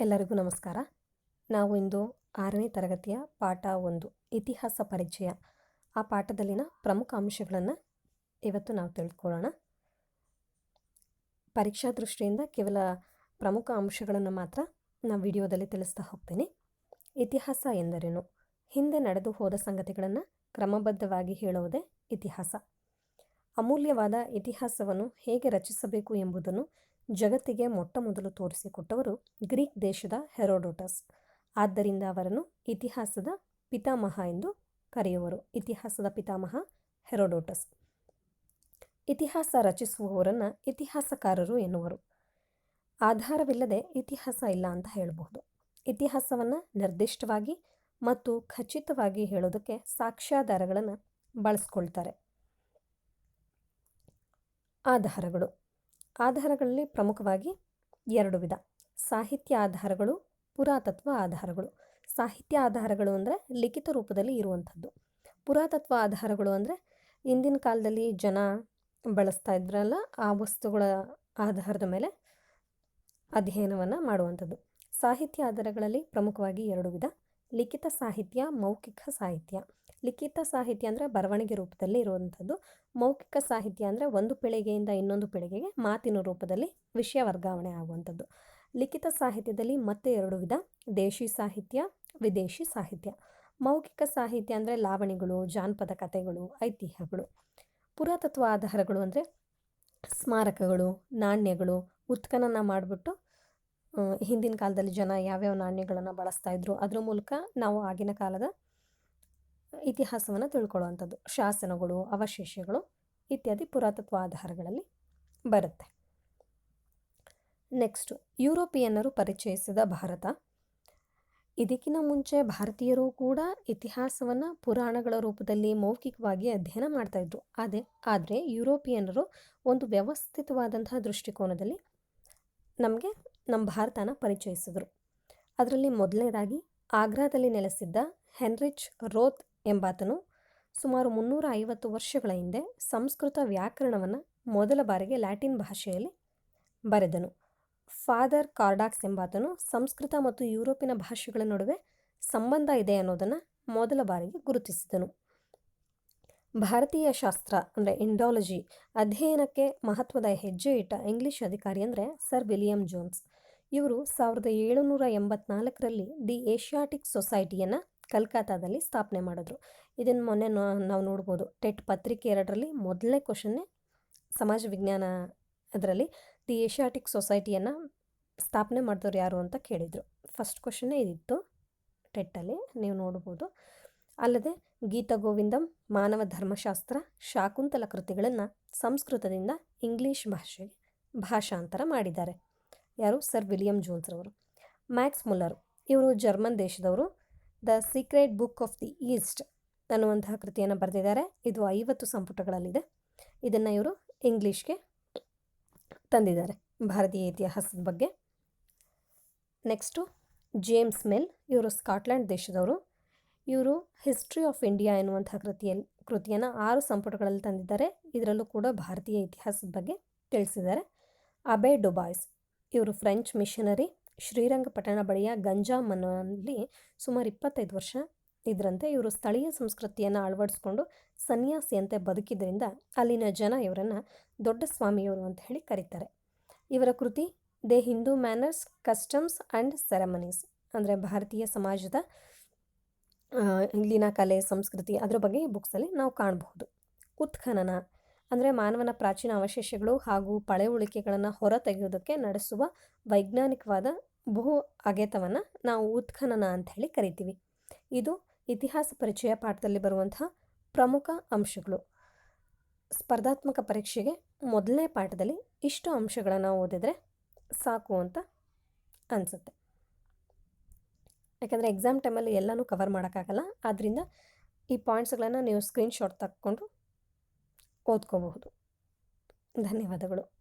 ಎಲ್ಲರಿಗೂ ನಮಸ್ಕಾರ. ನಾವು ಇಂದು ಆರನೇ ತರಗತಿಯ ಪಾಠ ಒಂದು, ಇತಿಹಾಸ ಪರಿಚಯ. ಆ ಪಾಠದಲ್ಲಿನ ಪ್ರಮುಖ ಅಂಶಗಳನ್ನು ಇವತ್ತು ನಾವು ತಿಳ್ಕೊಳ್ಳೋಣ. ಪರೀಕ್ಷಾ ದೃಷ್ಟಿಯಿಂದ ಕೇವಲ ಪ್ರಮುಖ ಅಂಶಗಳನ್ನು ಮಾತ್ರ ನಾವು ವಿಡಿಯೋದಲ್ಲಿ ತಿಳಿಸ್ತಾ ಹೋಗ್ತೀನಿ. ಇತಿಹಾಸ ಎಂದರೇನು? ಹಿಂದೆ ನಡೆದು ಹೋದ ಸಂಗತಿಗಳನ್ನು ಕ್ರಮಬದ್ಧವಾಗಿ ಹೇಳುವುದೇ ಇತಿಹಾಸ. ಅಮೂಲ್ಯವಾದ ಇತಿಹಾಸವನ್ನು ಹೇಗೆ ರಚಿಸಬೇಕು ಎಂಬುದನ್ನು ಜಗತ್ತಿಗೆ ಮೊಟ್ಟ ಮೊದಲು ತೋರಿಸಿಕೊಟ್ಟವರು ಗ್ರೀಕ್ ದೇಶದ ಹೆರೋಡೋಟಸ್. ಆದ್ದರಿಂದ ಅವರನ್ನು ಇತಿಹಾಸದ ಪಿತಾಮಹ ಎಂದು ಕರೆಯುವರು. ಇತಿಹಾಸದ ಪಿತಾಮಹ ಹೆರೋಡೋಟಸ್. ಇತಿಹಾಸ ರಚಿಸುವವರನ್ನು ಇತಿಹಾಸಕಾರರು ಎನ್ನುವರು. ಆಧಾರವಿಲ್ಲದೆ ಇತಿಹಾಸ ಇಲ್ಲ ಅಂತ ಹೇಳಬಹುದು. ಇತಿಹಾಸವನ್ನು ನಿರ್ದಿಷ್ಟವಾಗಿ ಮತ್ತು ಖಚಿತವಾಗಿ ಹೇಳೋದಕ್ಕೆ ಸಾಕ್ಷ್ಯಾಧಾರಗಳನ್ನು ಬಳಸ್ಕೊಳ್ತಾರೆ. ಆಧಾರಗಳು. ಆಧಾರಗಳಲ್ಲಿ ಪ್ರಮುಖವಾಗಿ ಎರಡು ವಿಧ. ಸಾಹಿತ್ಯ ಆಧಾರಗಳು, ಪುರಾತತ್ವ ಆಧಾರಗಳು. ಸಾಹಿತ್ಯ ಆಧಾರಗಳು ಅಂದರೆ ಲಿಖಿತ ರೂಪದಲ್ಲಿ ಇರುವಂಥದ್ದು. ಪುರಾತತ್ವ ಆಧಾರಗಳು ಅಂದರೆ ಹಿಂದಿನ ಕಾಲದಲ್ಲಿ ಜನ ಬಳಸ್ತಾ ಇದ್ರಲ್ಲ, ಆ ವಸ್ತುಗಳ ಆಧಾರದ ಮೇಲೆ ಅಧ್ಯಯನವನ್ನು ಮಾಡುವಂಥದ್ದು. ಸಾಹಿತ್ಯ ಆಧಾರಗಳಲ್ಲಿ ಪ್ರಮುಖವಾಗಿ ಎರಡು ವಿಧ. ಲಿಖಿತ ಸಾಹಿತ್ಯ, ಮೌಖಿಕ ಸಾಹಿತ್ಯ. ಲಿಖಿತ ಸಾಹಿತ್ಯ ಅಂದರೆ ಬರವಣಿಗೆ ರೂಪದಲ್ಲಿ ಇರುವಂಥದ್ದು. ಮೌಖಿಕ ಸಾಹಿತ್ಯ ಅಂದರೆ ಒಂದು ಪೀಳಿಗೆಯಿಂದ ಇನ್ನೊಂದು ಪೀಳಿಗೆಗೆ ಮಾತಿನ ರೂಪದಲ್ಲಿ ವಿಷಯ ವರ್ಗಾವಣೆ ಆಗುವಂಥದ್ದು. ಲಿಖಿತ ಸಾಹಿತ್ಯದಲ್ಲಿ ಮತ್ತೆ ಎರಡು ವಿಧ, ದೇಶಿ ಸಾಹಿತ್ಯ, ವಿದೇಶಿ ಸಾಹಿತ್ಯ. ಮೌಖಿಕ ಸಾಹಿತ್ಯ ಅಂದರೆ ಲಾವಣಿಗಳು, ಜಾನಪದ ಕಥೆಗಳು, ಐತಿಹ್ಯಗಳು. ಪುರಾತತ್ವ ಆಧಾರಗಳು ಅಂದರೆ ಸ್ಮಾರಕಗಳು, ನಾಣ್ಯಗಳು, ಉತ್ಖನನ ಮಾಡಿಬಿಟ್ಟು ಹಿಂದಿನ ಕಾಲದಲ್ಲಿ ಜನ ಯಾವ್ಯಾವ ನಾಣ್ಯಗಳನ್ನು ಬಳಸ್ತಾ ಇದ್ರು, ಅದರ ಮೂಲಕ ನಾವು ಆಗಿನ ಕಾಲದ ಇತಿಹಾಸವನ್ನು ತಿಳ್ಕೊಳ್ಳುವಂಥದ್ದು. ಶಾಸನಗಳು, ಅವಶೇಷಗಳು ಇತ್ಯಾದಿ ಪುರಾತತ್ವ ಆಧಾರಗಳಲ್ಲಿ ಬರುತ್ತೆ. ನೆಕ್ಸ್ಟು ಯುರೋಪಿಯನ್ನರು ಪರಿಚಯಿಸಿದ ಭಾರತ. ಇದಕ್ಕಿಂತ ಮುಂಚೆ ಭಾರತೀಯರು ಕೂಡ ಇತಿಹಾಸವನ್ನು ಪುರಾಣಗಳ ರೂಪದಲ್ಲಿ ಮೌಖಿಕವಾಗಿ ಅಧ್ಯಯನ ಮಾಡ್ತಾಯಿದ್ರು ಅದೇ, ಆದರೆ ಯುರೋಪಿಯನ್ನರು ಒಂದು ವ್ಯವಸ್ಥಿತವಾದಂತಹ ದೃಷ್ಟಿಕೋನದಲ್ಲಿ ನಮಗೆ ನಮ್ಮ ಭಾರತನ ಪರಿಚಯಿಸಿದರು. ಅದರಲ್ಲಿ ಮೊದಲನೇದಾಗಿ ಆಗ್ರಾದಲ್ಲಿ ನೆಲೆಸಿದ್ದ ಹೆನ್ರಿಚ್ ರೋತ್ ಎಂಬಾತನು ಸುಮಾರು ಮುನ್ನೂರ ಐವತ್ತು ವರ್ಷಗಳ ಹಿಂದೆ ಸಂಸ್ಕೃತ ವ್ಯಾಕರಣವನ್ನು ಮೊದಲ ಬಾರಿಗೆ ಲ್ಯಾಟಿನ್ ಭಾಷೆಯಲ್ಲಿ ಬರೆದನು. ಫಾದರ್ ಕಾರ್ಡಾಕ್ಸ್ ಎಂಬಾತನು ಸಂಸ್ಕೃತ ಮತ್ತು ಯುರೋಪಿನ ಭಾಷೆಗಳ ನಡುವೆ ಸಂಬಂಧ ಇದೆ ಅನ್ನೋದನ್ನು ಮೊದಲ ಬಾರಿಗೆ ಗುರುತಿಸಿದನು. ಭಾರತೀಯ ಶಾಸ್ತ್ರ ಅಂದರೆ ಇಂಡಾಲಜಿ ಅಧ್ಯಯನಕ್ಕೆ ಮಹತ್ವದ ಹೆಜ್ಜೆ ಇಟ್ಟ ಇಂಗ್ಲಿಷ್ ಅಧಿಕಾರಿ ಅಂದರೆ ಸರ್ ವಿಲಿಯಂ ಜೋನ್ಸ್ ಇವರು ಸಾವಿರದ ಏಳುನೂರ ಎಂಬತ್ನಾಲ್ಕರಲ್ಲಿ ದಿ ಏಷ್ಯಾಟಿಕ್ ಸೊಸೈಟಿಯನ್ನು ಕಲ್ಕತ್ತಾದಲ್ಲಿ ಸ್ಥಾಪನೆ ಮಾಡಿದ್ರು. ಇದನ್ನು ಮೊನ್ನೆ ನಾವು ನೋಡ್ಬೋದು. ಟೆಟ್ ಪತ್ರಿಕೆ ಎರಡರಲ್ಲಿ ಮೊದಲನೇ ಕ್ವಶನ್ನೇ ಸಮಾಜ ವಿಜ್ಞಾನ ಅದರಲ್ಲಿ ದಿ ಏಷ್ಯಾಟಿಕ್ ಸೊಸೈಟಿಯನ್ನು ಸ್ಥಾಪನೆ ಮಾಡಿದವ್ರು ಯಾರು ಅಂತ ಕೇಳಿದರು. ಫಸ್ಟ್ ಕ್ವಶನ್ನೇ ಇದಿತ್ತು. ಟೆಟ್ಟಲ್ಲಿ ನೀವು ನೋಡ್ಬೋದು. ಅಲ್ಲದೆ ಗೀತ ಗೋವಿಂದಂ ಮಾನವ ಧರ್ಮಶಾಸ್ತ್ರ ಶಾಕುಂತಲ ಕೃತಿಗಳನ್ನು ಸಂಸ್ಕೃತದಿಂದ ಇಂಗ್ಲೀಷ್ ಭಾಷೆಗೆ ಭಾಷಾಂತರ ಮಾಡಿದ್ದಾರೆ. ಯಾರು? ಸರ್ ವಿಲಿಯಂ ಜೋನ್ಸ್ರವರು ಮ್ಯಾಕ್ಸ್ ಮುಲ್ಲರ್. ಇವರು ಜರ್ಮನ್ ದೇಶದವರು. The secret book of the east ಅನ್ನುವಂತಹ ಕೃತಿಯನ್ನು ಬರೆದಿದ್ದಾರೆ. ಇದು ಐವತ್ತು ಸಂಪುಟಗಳಲ್ಲಿದೆ. ಇದನ್ನು ಇವರು ಇಂಗ್ಲೀಷ್ಗೆ ತಂದಿದ್ದಾರೆ ಭಾರತೀಯ ಇತಿಹಾಸದ ಬಗ್ಗೆ. Next James Mill. ಇವರು ಸ್ಕಾಟ್ಲ್ಯಾಂಡ್ ದೇಶದವರು. ಇವರು ಹಿಸ್ಟ್ರಿ ಆಫ್ ಇಂಡಿಯಾ ಎನ್ನುವಂಥ ಕೃತಿಯಲ್ಲಿ ಕೃತಿಯನ್ನು ಆರು ಸಂಪುಟಗಳಲ್ಲಿ ತಂದಿದ್ದಾರೆ. ಇದರಲ್ಲೂ ಕೂಡ ಭಾರತೀಯ ಇತಿಹಾಸದ ಬಗ್ಗೆ ತಿಳಿಸಿದ್ದಾರೆ. ಅಬೆ ಡುಬಾಯ್ಸ್, ಇವರು ಫ್ರೆಂಚ್ ಮಿಷನರಿ ಶ್ರೀರಂಗಪಟ್ಟಣ ಬಳಿಯ ಗಂಜಾಮನಲ್ಲಿ ಸುಮಾರು ಇಪ್ಪತ್ತೈದು ವರ್ಷ ಇದರಂತೆ ಇವರು ಸ್ಥಳೀಯ ಸಂಸ್ಕೃತಿಯನ್ನು ಅಳವಡಿಸ್ಕೊಂಡು ಸನ್ಯಾಸಿಯಂತೆ ಬದುಕಿದ್ದರಿಂದ ಅಲ್ಲಿನ ಜನ ಇವರನ್ನು ದೊಡ್ಡ ಸ್ವಾಮಿಯವರು ಅಂತ ಹೇಳಿ ಕರೀತಾರೆ. ಇವರ ಕೃತಿ, the Hindu manners, customs and ceremonies ಅಂದರೆ ಭಾರತೀಯ ಸಮಾಜದ ಇಲ್ಲಿನ ಕಲೆ, ಸಂಸ್ಕೃತಿ ಅದರ ಬಗ್ಗೆ ಈ ಬುಕ್ಸಲ್ಲಿ ನಾವು ಕಾಣಬಹುದು. ಉತ್ಖನನ ಅಂದರೆ ಮಾನವನ ಪ್ರಾಚೀನ ಅವಶೇಷಗಳು ಹಾಗೂ ಪಳೆಯುಳಿಕೆಗಳನ್ನು ಹೊರ ತೆಗೆಯೋದಕ್ಕೆ ನಡೆಸುವ ವೈಜ್ಞಾನಿಕವಾದ ಬಹು ಅಗೆತವನ್ನು ನಾವು ಉತ್ಖನನ ಅಂತ ಹೇಳಿ ಕರಿತೀವಿ. ಇದು ಇತಿಹಾಸ ಪರಿಚಯ ಪಾಠದಲ್ಲಿ ಬರುವಂತಹ ಪ್ರಮುಖ ಅಂಶಗಳು. ಸ್ಪರ್ಧಾತ್ಮಕ ಪರೀಕ್ಷೆಗೆ ಮೊದಲನೇ ಪಾಠದಲ್ಲಿ ಇಷ್ಟು ಅಂಶಗಳನ್ನು ಓದಿದರೆ ಸಾಕು ಅಂತ ಅನಿಸುತ್ತೆ. ಯಾಕಂದರೆ ಎಕ್ಸಾಮ್ ಟೈಮಲ್ಲಿ ಎಲ್ಲನೂ ಕವರ್ ಮಾಡೋಕ್ಕಾಗಲ್ಲ. ಆದ್ದರಿಂದ ಈ ಪಾಯಿಂಟ್ಸ್ಗಳನ್ನು ನೀವು ಸ್ಕ್ರೀನ್ಶಾಟ್ ತಕ್ಕೊಂಡು ಓದ್ಕೋಬಹುದು. ಧನ್ಯವಾದಗಳು.